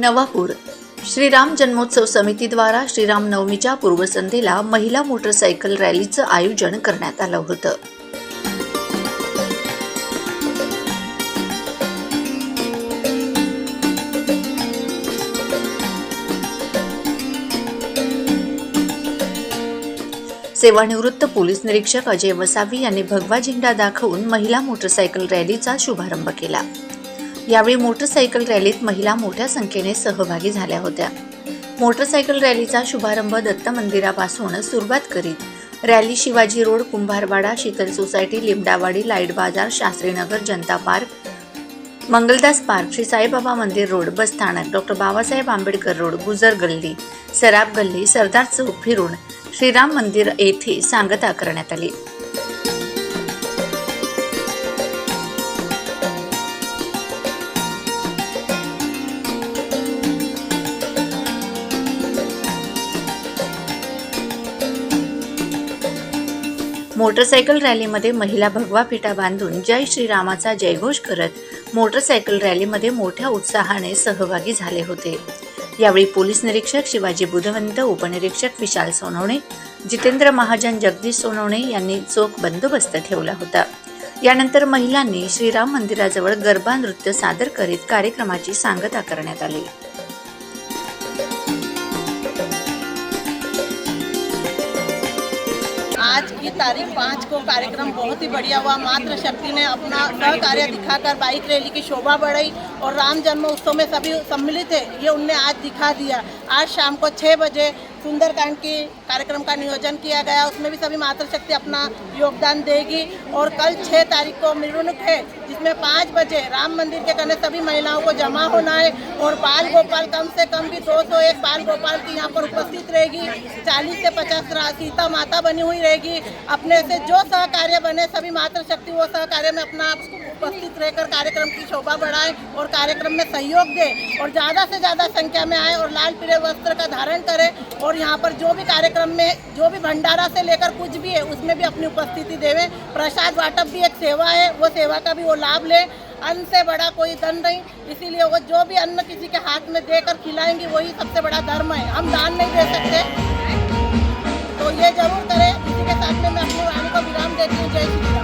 नवापूर. श्रीराम जन्मोत्सव समितीद्वारा श्रीराम नवमीच्या पूर्वसंध्येला महिला मोटरसायकल रॅलीचं आयोजन करण्यात आलं होतं. सेवानिवृत्त पोलीस निरीक्षक अजय वसावी यांनी भगवा झेंडा दाखवून महिला मोटरसायकल रॅलीचा शुभारंभ केला. यावेळी मोटरसायकल रॅलीत महिला मोठ्या संख्येने सहभागी झाल्या होत्या. मोटरसायकल रॅलीचा शुभारंभ दत्त मंदिरापासून सुरुवात करीत rally Shivaji road Kumbharwada Sheetal society Limdawadi light बाजार शास्त्रीनगर जनता पार्क मंगलदास पार्क श्री साईबाबा मंदिर रोड बस स्थानक डॉक्टर बाबासाहेब आंबेडकर रोड गुजर गल्ली सराब गल्ली सरदार चौक फिरून श्रीराम मंदिर येथे सांगता करण्यात आली. मोटरसायकल रॅलीमध्ये महिला भगवा फिटा बांधून जय श्रीरामाचा जयघोष करत मोटरसायकल रॅलीमध्ये मोठ्या उत्साहाने सहभागी झाले होते. यावेळी पोलीस निरीक्षक शिवाजी बुधवंत उपनिरीक्षक विशाल सोनवणे जितेंद्र महाजन जगदीश सोनवणे यांनी चोख बंदोबस्त ठेवला होता. यानंतर महिलांनी श्रीराम मंदिराजवळ गरबा नृत्य सादर करीत कार्यक्रमाची सांगता करण्यात आली. आज की तारीख पाँच को कार्यक्रम बहुत ही बढ़िया हुआ। मात्र शक्ति ने अपना सहकार्य दिखाकर बाइक रैली की शोभा बढ़ाई और राम जन्म उत्सव में सभी सम्मिलित है। ये उनने आज दिखा दिया। आज शाम को छः बजे सुंदरकांड की कार्यक्रम का नियोजन किया गया। उसमें भी सभी मातृशक्ति अपना योगदान देगी और कल छः तारीख को मिलुनुक है, जिसमें पाँच बजे राम मंदिर के कने सभी महिलाओं को जमा होना है और बाल गोपाल कम से कम भी दो सौ एक बाल गोपाल की यहाँ पर उपस्थित रहेगी। चालीस से पचास सीता माता बनी हुई रहेगी। अपने से जो सहकार्य बने, सभी मातृशक्ति वो सहकार्य में अपना उपस्थित रहकर कार्यक्रम की शोभा बढ़ाएँ और कार्यक्रम में सहयोग दें और ज़्यादा से ज़्यादा संख्या में आए और लाल पीले वस्त्र का धारण करें और यहाँ पर जो भी कार्यक्रम में, जो भी भंडारा से लेकर कुछ भी है, उसमें भी अपनी उपस्थिति देवें। प्रसाद वाटप भी एक सेवा है, वो सेवा का भी वो लाभ लें। अन्न से बड़ा कोई धन नहीं, इसीलिए वो जो भी अन्न किसी के हाथ में देकर खिलाएँगे, वही सबसे बड़ा धर्म है। हम दान नहीं दे सकते। तो ये ज़रूर करें। इसी के साथ में मैं अपनी वाणी को विराम देती हूँ। जय श्री